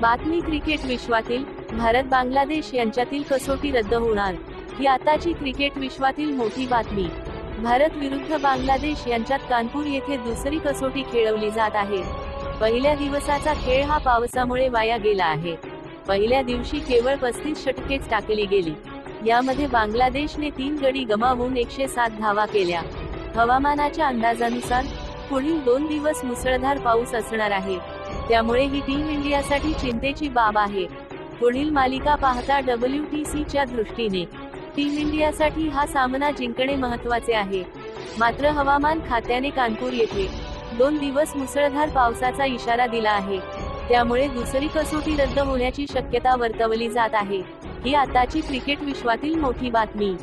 बातमी क्रिकेट विश्वातील भारत बांगलादेश यांच्यातील कसोटी रद्द होणार. ही आताची क्रिकेट विश्वातील मोठी बातमी. भारत विरुद्ध बांगलादेश यांच्यात कानपूर येथे दुसरी कसोटी खेळवली जात आहे. पहिल्या दिवसाचा खेळ हा पावसामुळे वाया गेला आहे. पहिल्या दिवशी केवळ पस्तीस षटकेच टाकली गेली. यामध्ये बांगलादेशने तीन गडी गमावून एकशे सात धावा केल्या. हवामानाच्या अंदाजानुसार पुढील दोन दिवस मुसळधार पाऊस असणार आहे. त्यामुळे ही टीम इंडियासाठी चिंतेची बाब आहे. पुढील मालिका पाहता डब्ल्यू टी सीच्या दृष्टीने. टीम इंडियासाठी हा सामना जिंकणे महत्त्वाचे आहे. मात्र हवामान खात्याने कानपूर येथे दोन दिवस मुसळधार पावसाचा इशारा दिला आहे. त्यामुळे दुसरी कसोटी रद्द होण्याची शक्यता वर्तवली जात आहे. ही आताची क्रिकेट विश्वातील मोठी बातमी.